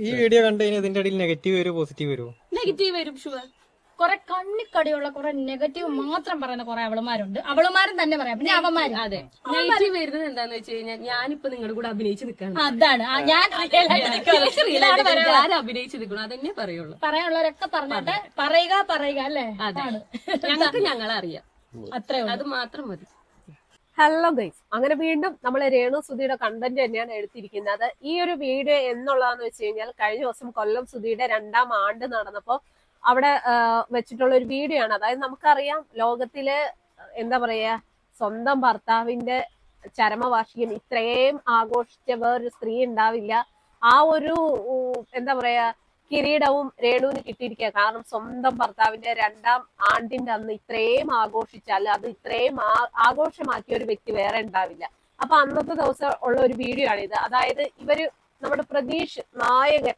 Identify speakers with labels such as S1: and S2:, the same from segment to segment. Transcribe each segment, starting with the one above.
S1: ഈ വീഡിയോ കണ്ടു കഴിഞ്ഞാൽ ഇതിന്റെ ഇടയിൽ നെഗറ്റീവ് വരും പോസിറ്റീവ് വരുമോ
S2: നെഗറ്റീവ് വരും ഷുവർ. കുറെ കണ്ണിക്കടിയുള്ള കുറെ നെഗറ്റീവ് മാത്രം പറയുന്ന കുറെ അവളുമാരുണ്ട്. അവളുമാരും തന്നെ പറയാം. പിന്നെ അവന്മാര്.
S3: അതെ. നെഗറ്റീവ് വരുന്നത് എന്താന്ന് വെച്ച് കഴിഞ്ഞാൽ ഞാനിപ്പോ നിങ്ങളുടെ കൂടെ അഭിനയിച്ച് നിൽക്കണം
S2: അതാണ്. ആ, ഞാൻ.
S3: ഞാൻ അഭിനയിച്ച് നിൽക്കണം അതന്നെ പറയുള്ളൂ.
S2: പറയാനുള്ളവരൊക്കെ പറഞ്ഞിട്ട് പറയുക പറയുക അല്ലേ? അതാണ്.
S3: ഞങ്ങൾക്ക് ഞങ്ങളെ അറിയാം
S2: അത്രേ ഉള്ളൂ.
S3: അത് മാത്രം മതി.
S4: ഹലോ ഗൈസ് അങ്ങനെ വീണ്ടും നമ്മൾ രേണു സുധിയുടെ കണ്ടന്റ് തന്നെയാണ് എടുത്തിരിക്കുന്നത്. ഈ ഒരു വീഡിയോ എന്നുള്ളതെന്ന് വെച്ച് കഴിഞ്ഞാൽ കഴിഞ്ഞ ദിവസം കൊല്ലം സുധിയുടെ രണ്ടാം ആണ്ട് നടന്നപ്പോ അവിടെ വെച്ചിട്ടുള്ള ഒരു വീഡിയോ ആണ്. അതായത് നമുക്കറിയാം ലോകത്തിലെ എന്താ പറയാ സ്വന്തം ഭർത്താവിന്റെ ചരമവാർഷികം ഇത്രയും ആഘോഷിച്ച വേറൊരു സ്ത്രീ ഉണ്ടാവില്ല. ആ ഒരു എന്താ പറയാ കിരീടവും രേണുവിന് കിട്ടിയിരിക്കുക കാരണം സ്വന്തം ഭർത്താവിന്റെ രണ്ടാം ആണ്ടിന്റെ അന്ന് ഇത്രയും ആഘോഷിച്ചാൽ അത് ഇത്രയും ആഘോഷമാക്കിയ ഒരു വ്യക്തി വേറെ ഉണ്ടാവില്ല. അപ്പൊ അന്നത്തെ ദിവസം ഉള്ള ഒരു വീഡിയോ ആണിത്. അതായത് ഇവർ നമ്മുടെ പ്രതീഷ് നായകൻ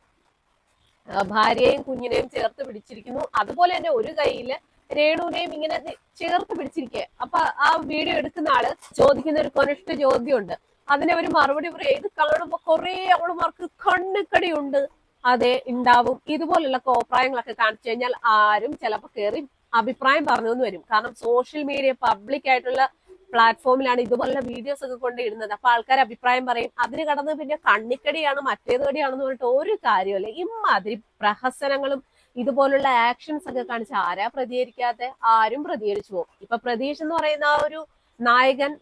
S4: ഭാര്യയെയും കുഞ്ഞിനെയും ചേർത്ത് പിടിച്ചിരിക്കുന്നു. അതുപോലെ തന്നെ ഒരു കൈയിൽ രേണുവിനെയും ഇങ്ങനെ ചേർത്ത് പിടിച്ചിരിക്കുക അപ്പൊ ആ വീഡിയോ എടുക്കുന്ന ആൾ ചോദിക്കുന്ന ഒരു കൊനിഷ്ഠ ചോദ്യമുണ്ട്. അതിനെ ഒരു മറുപടി പറയും ഇത് കാണുമ്പോ കൊറേ അവളുമാർക്ക് കണ്ണുക്കടിയുണ്ട് അതെ ഉണ്ടാവും ഇതുപോലുള്ള കോപ്രായങ്ങളൊക്കെ കാണിച്ചു കഴിഞ്ഞാൽ ആരും ചിലപ്പോൾ കയറി അഭിപ്രായം പറഞ്ഞു വരും. കാരണം സോഷ്യൽ മീഡിയ പബ്ലിക് ആയിട്ടുള്ള പ്ലാറ്റ്ഫോമിലാണ് ഇതുപോലുള്ള വീഡിയോസ് ഒക്കെ കൊണ്ട് ഇടുന്നത് അപ്പൊ ആൾക്കാർ അഭിപ്രായം പറയും അതിന് കടന്ന് പിന്നെ കണ്ണിക്കടിയാണ് മറ്റേത് കടിയാണെന്ന് പറഞ്ഞിട്ട് ഒരു കാര്യമല്ല ഇമ്മാതിരി പ്രഹസനങ്ങളും ഇതുപോലുള്ള ആക്ഷൻസ് ഒക്കെ കാണിച്ച് ആരാ പ്രതികരിക്കാത്ത? ആരും പ്രതികരിച്ചു പോകും. ഇപ്പൊ പ്രതീഷ് എന്ന് പറയുന്ന ആ ഒരു നായകൻ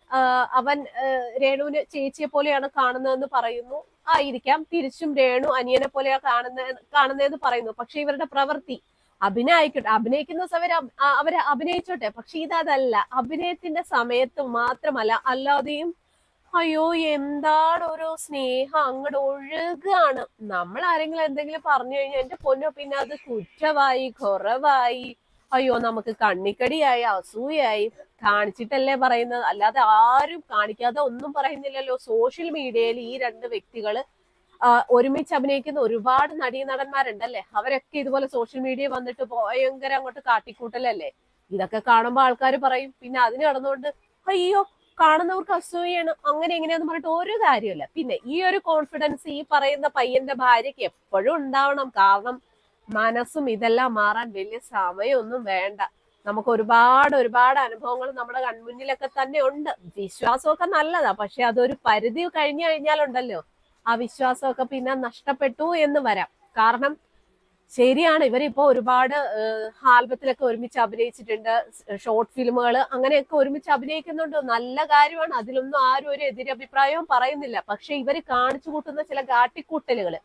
S4: അവൻ രേണുവിന് ചേച്ചിയെ പോലെയാണ് കാണുന്നതെന്ന് പറയുന്നു. ആയിരിക്കാം. തിരിച്ചും രേണു അനിയനെ പോലെ കാണുന്ന കാണുന്നതെന്ന് പറയുന്നു. പക്ഷെ ഇവരുടെ പ്രവൃത്തി അഭിനയിക്കട്ടെ അഭിനയിക്കുന്ന സമയം അവരെ അഭിനയിച്ചോട്ടെ. പക്ഷെ ഇതല്ല അഭിനയത്തിന്റെ സമയത്ത് മാത്രമല്ല അല്ലാതെയും അയ്യോ എന്താണ് ഓരോ സ്നേഹം? അങ്ങോട്ട് ഒഴുകാണ്. നമ്മൾ ആരെങ്കിലും എന്തെങ്കിലും പറഞ്ഞു കഴിഞ്ഞാൽ എന്റെ പൊന്നോ പിന്നെ അത് കുറ്റമായി കുറവായി അയ്യോ നമുക്ക് കണ്ണിക്കടിയായി അസൂയായി കാണിച്ചിട്ടല്ലേ പറയുന്നത്? അല്ലാതെ ആരും കാണിക്കാതെ ഒന്നും പറയുന്നില്ലല്ലോ. സോഷ്യൽ മീഡിയയിൽ ഈ രണ്ട് വ്യക്തികൾ ഒരുമിച്ച് അഭിനയിക്കുന്ന ഒരുപാട് നടീ നടന്മാരുണ്ടല്ലേ അവരൊക്കെ ഇതുപോലെ സോഷ്യൽ മീഡിയ വന്നിട്ട് ഭയങ്കര അങ്ങോട്ട് കാട്ടിക്കൂട്ടലല്ലേ? ഇതൊക്കെ കാണുമ്പോ ആൾക്കാർ പറയും. പിന്നെ അതിന് കടന്നുകൊണ്ട് അയ്യോ കാണുന്നവർക്ക് അസൂയാണ് അങ്ങനെ എങ്ങനെയാന്ന് പറഞ്ഞിട്ട് ഒരു കാര്യമില്ല പിന്നെ ഈ ഒരു കോൺഫിഡൻസ് ഈ പറയുന്ന പയ്യന്റെ ഭാര്യയ്ക്ക് എപ്പോഴും ഉണ്ടാവണം. കാരണം മനസ്സും ഇതെല്ലാം മാറാൻ വലിയ സമയമൊന്നും വേണ്ട. നമുക്ക് ഒരുപാട് ഒരുപാട് അനുഭവങ്ങൾ നമ്മുടെ കൺമുന്നിലൊക്കെ തന്നെ ഉണ്ട്. വിശ്വാസമൊക്കെ നല്ലതാ. പക്ഷെ അതൊരു പരിധി കഴിഞ്ഞു കഴിഞ്ഞാലുണ്ടല്ലോ ആ വിശ്വാസമൊക്കെ പിന്നെ നഷ്ടപ്പെട്ടു എന്ന് വരാം. കാരണം ശരിയാണ് ഇവരിപ്പോ ഒരുപാട് ആൽബത്തിലൊക്കെ ഒരുമിച്ച് അഭിനയിച്ചിട്ടുണ്ട്. ഷോർട്ട് ഫിലിമുകൾ അങ്ങനെയൊക്കെ ഒരുമിച്ച് അഭിനയിക്കുന്നുണ്ട്. നല്ല കാര്യമാണ്. അതിലൊന്നും ആരും ഒരു എതിരഭിപ്രായവും പറയുന്നില്ല. പക്ഷെ ഇവർ കാണിച്ചു കൂട്ടുന്ന ചില കാട്ടിക്കൂട്ടലുകൾ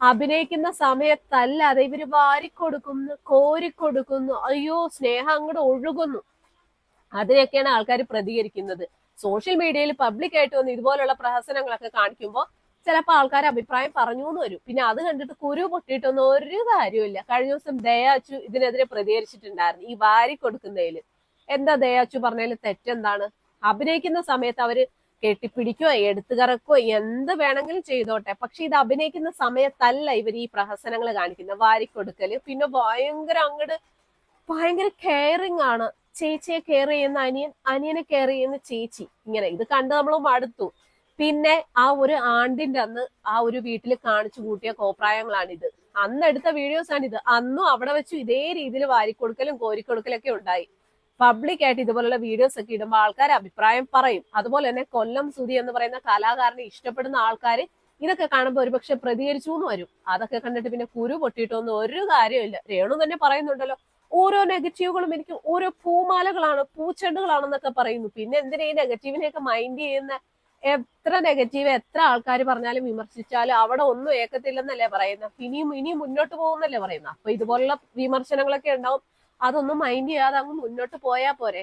S4: അഭിനയിക്കുന്ന സമയത്തല്ലാതെ ഇവർ വാരിക്കൊടുക്കുന്നു കോരിക്കൊടുക്കുന്നു. അയ്യോ സ്നേഹം അങ്ങോട്ട് ഒഴുകുന്നു. അതിനൊക്കെയാണ് ആൾക്കാർ പ്രതികരിക്കുന്നത്. സോഷ്യൽ മീഡിയയിൽ പബ്ലിക്കായിട്ട് വന്ന് ഇതുപോലുള്ള പ്രഹസനങ്ങളൊക്കെ കാണിക്കുമ്പോൾ ചിലപ്പോൾ ആൾക്കാർ അഭിപ്രായം പറഞ്ഞു എന്ന് വരും. പിന്നെ അത് കണ്ടിട്ട് കുരു പൊട്ടിയിട്ടൊന്നും ഒരു കാര്യമില്ല കഴിഞ്ഞ ദിവസം ദയാച്ചു ഇതിനെതിരെ പ്രതികരിച്ചിട്ടുണ്ടായിരുന്നു ഈ വാരി കൊടുക്കുന്നതിൽ എന്താ ദയാച്ചു പറഞ്ഞതിൽ തെറ്റെന്താണ്? അഭിനയിക്കുന്ന സമയത്ത് അവർ കെട്ടിപ്പിടിക്കോ എടുത്തു കറക്കോ എന്ത് വേണമെങ്കിലും ചെയ്തോട്ടെ. പക്ഷെ ഇത് അഭിനയിക്കുന്ന സമയത്തല്ല ഇവർ ഈ പ്രഹസനങ്ങൾ കാണിക്കുന്നത്. വാരിക്കൊടുക്കൽ. പിന്നെ ഭയങ്കര അങ്ങോട്ട് ഭയങ്കര കെയറിങ് ആണ്. ചേച്ചിയെ കെയർ ചെയ്യുന്ന അനിയൻ അനിയനെ കെയർ ചെയ്യുന്ന ചേച്ചി ഇങ്ങനെ. ഇത് കണ്ട് നമ്മൾ മടുത്തു. പിന്നെ ആ ഒരു ആണ്ടിന്റെ അന്ന് ആ ഒരു വീട്ടിൽ കാണിച്ചു കൂട്ടിയ കോപ്രായങ്ങളാണിത്. അന്ന് എടുത്ത വീഡിയോസ് ഇത് അന്നും അവിടെ വെച്ചു ഇതേ രീതിയിൽ വാരിക്കൊടുക്കലും കോരിക്കൊടുക്കലൊക്കെ ഉണ്ടായി. പബ്ലിക് ആയിട്ട് ഇതുപോലുള്ള വീഡിയോസ് ഒക്കെ ഇടുമ്പോൾ ആൾക്കാർ അഭിപ്രായം പറയും. അതുപോലെ തന്നെ കൊല്ലം സുധി എന്ന് പറയുന്ന കലാകാരനെ ഇഷ്ടപ്പെടുന്ന ആൾക്കാർ ഇതൊക്കെ കാണുമ്പോൾ ഒരുപക്ഷെ പ്രതികരിച്ചു എന്ന് വരും. അതൊക്കെ കണ്ടിട്ട് പിന്നെ കുരു പൊട്ടിയിട്ടൊന്നും ഒരു കാര്യമില്ല രേണു തന്നെ പറയുന്നുണ്ടല്ലോ ഓരോ നെഗറ്റീവുകളും എനിക്ക് ഓരോ പൂമാലകളാണ് പൂച്ചെണ്ടുകളാണെന്നൊക്കെ പറയുന്നു. പിന്നെ എന്തിനാ ഈ നെഗറ്റീവിനെയൊക്കെ മൈൻഡ് ചെയ്യുന്ന എത്ര നെഗറ്റീവ് എത്ര ആൾക്കാർ പറഞ്ഞാലും വിമർശിച്ചാലും അവിടെ ഒന്നും ഏക്കത്തില്ലെന്നല്ലേ പറയുന്നത് ഇനിയും ഇനിയും മുന്നോട്ട് പോകുന്നല്ലേ പറയുന്നത് അപ്പൊ ഇതുപോലുള്ള വിമർശനങ്ങളൊക്കെ ഉണ്ടാവും. അതൊന്നും മൈൻഡ് ചെയ്യാതെ അങ്ങ് മുന്നോട്ട് പോയാ പോരെ.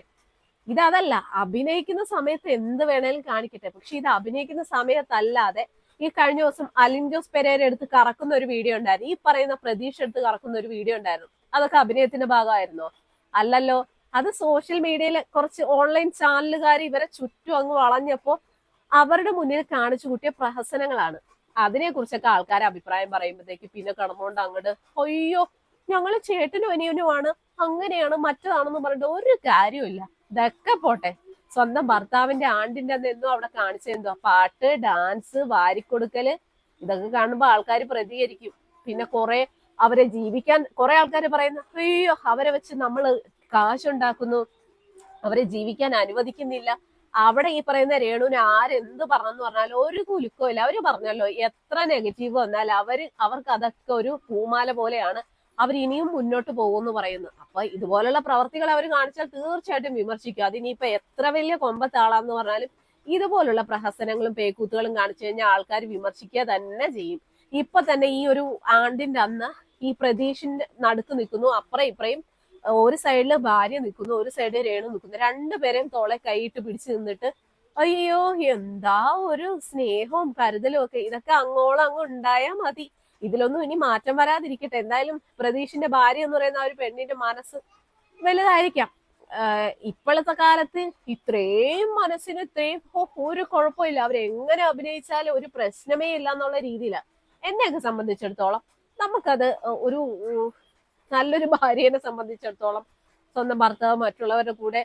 S4: ഇതല്ല അഭിനയിക്കുന്ന സമയത്ത് എന്ത് വേണേലും കാണിക്കട്ടെ. പക്ഷെ ഇത് അഭിനയിക്കുന്ന സമയത്തല്ലാതെ ഈ കഴിഞ്ഞ ദിവസം അലിൻ ജോസ് പെരേര എടുത്ത് കറക്കുന്ന ഒരു വീഡിയോ ഉണ്ടായിരുന്നു. ഈ പറയുന്ന പ്രതീക്ഷ എടുത്ത് കറക്കുന്ന ഒരു വീഡിയോ ഉണ്ടായിരുന്നു. അതൊക്കെ അഭിനയത്തിന്റെ ഭാഗമായിരുന്നോ? അല്ലല്ലോ. അത് സോഷ്യൽ മീഡിയയിൽ കുറച്ച് ഓൺലൈൻ ചാനലുകാർ ഇവരെ ചുറ്റും അങ്ങ് വളഞ്ഞപ്പോ അവരുടെ മുന്നിൽ കാണിച്ചു കൂട്ടിയ പ്രഹസനങ്ങളാണ്. അതിനെ കുറിച്ചൊക്കെ ആൾക്കാർ അഭിപ്രായം പറയുമ്പോഴത്തേക്ക് പിന്നെ കടന്നുകൊണ്ട് അങ്ങോട്ട് അയ്യോ ഞങ്ങൾ ചേട്ടനും അനിയനുമാണ്. അങ്ങനെയാണ് മറ്റതാണെന്ന് പറഞ്ഞിട്ട് ഒരു കാര്യമില്ല ഇതൊക്കെ പോട്ടെ. സ്വന്തം ഭർത്താവിന്റെ ആണ്ടിന്റെ അതെന്തോ അവിടെ കാണിച്ചെന്തോ പാട്ട് ഡാൻസ് വാരിക്കൊടുക്കൽ. ഇതൊക്കെ കാണുമ്പോൾ ആൾക്കാർ പ്രതികരിക്കും. പിന്നെ കുറെ അവരെ ജീവിക്കാൻ കുറെ ആൾക്കാർ പറയുന്ന അയ്യോ അവരെ വെച്ച് നമ്മൾ കാശുണ്ടാക്കുന്നു. അവരെ ജീവിക്കാൻ അനുവദിക്കുന്നില്ല. അവിടെ ഈ പറയുന്ന രേണുവിന് ആരെന്ത് പറഞ്ഞെന്ന് പറഞ്ഞാലും ഒരു കുലുക്കോ ഇല്ല. അവർ പറഞ്ഞല്ലോ എത്ര നെഗറ്റീവ് വന്നാൽ അവർ അവർക്ക് അതൊക്കെ ഒരു പൂമാല പോലെയാണ്. അവർ ഇനിയും മുന്നോട്ട് പോകുമെന്ന് പറയുന്നു. അപ്പൊ ഇതുപോലുള്ള പ്രവർത്തികൾ അവർ കാണിച്ചാൽ തീർച്ചയായിട്ടും വിമർശിക്കും. അതിനിപ്പോ എത്ര വലിയ കൊമ്പത്താളാന്ന് പറഞ്ഞാലും ഇതുപോലുള്ള പ്രഹസനങ്ങളും പേക്കൂത്തുകളും കാണിച്ചു കഴിഞ്ഞാൽ ആൾക്കാർ വിമർശിക്കുക തന്നെ ചെയ്യും. ഇപ്പൊ തന്നെ ഈ ഒരു ആണ്ടിന്റെ അന്ന് ഈ പ്രതീഷിന്റെ നടുക്ക് നിൽക്കുന്നു. അപ്പുറം ഇപ്പറയും ഒരു സൈഡിൽ ഭാര്യ നിൽക്കുന്നു ഒരു സൈഡിൽ രേണു നിൽക്കുന്നു. രണ്ടുപേരെയും തോളെ കൈയിട്ട് പിടിച്ചു നിന്നിട്ട് അയ്യോ എന്താ ഒരു സ്നേഹവും കരുതലും ഒക്കെ. ഇതൊക്കെ അങ്ങോളം അങ്ങ് ഉണ്ടായാൽ മതി. ഇതിലൊന്നും ഇനി മാറ്റം വരാതിരിക്കട്ടെ. എന്തായാലും പ്രതീഷിന്റെ ഭാര്യ എന്ന് പറയുന്ന ആ ഒരു പെണ്ണിന്റെ മനസ്സ് വലുതായിരിക്കാം. ഇപ്പോഴത്തെ കാലത്ത് ഇത്രയും മനസ്സിന് ഇത്രയും ഒരു കുഴപ്പമില്ല. അവരെങ്ങനെ അഭിനയിച്ചാലും ഒരു പ്രശ്നമേ ഇല്ല എന്നുള്ള രീതിയിലാണ് എന്നെയൊക്കെ സംബന്ധിച്ചിടത്തോളം നമുക്കത് ഒരു നല്ലൊരു ഭാര്യനെ സംബന്ധിച്ചിടത്തോളം സ്വന്തം ഭർത്താവ് മറ്റുള്ളവരുടെ കൂടെ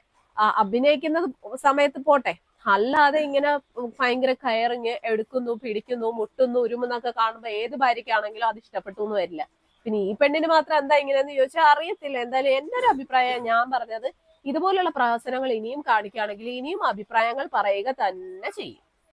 S4: അഭിനയിക്കുന്ന സമയത്ത് പോട്ടെ. അല്ലാതെ ഇങ്ങനെ ഭയങ്കര കയറിങ് എടുക്കുന്നു പിടിക്കുന്നു മുട്ടുന്നു ഉരുമെന്നൊക്കെ കാണുമ്പോൾ ഏത് ഭാര്യയ്ക്കാണെങ്കിലും അത് ഇഷ്ടപ്പെട്ടു എന്ന് വരില്ല. പിന്നെ ഈ പെണ്ണിന് മാത്രം എന്താ ഇങ്ങനെയെന്ന് ചോദിച്ചാൽ അറിയത്തില്ല. എന്തായാലും എന്റെ ഒരു അഭിപ്രായം ഞാൻ പറഞ്ഞത് ഇതുപോലുള്ള പ്രഹസനങ്ങൾ ഇനിയും കാണിക്കുകയാണെങ്കിൽ ഇനിയും അഭിപ്രായങ്ങൾ പറയുക തന്നെ ചെയ്യും.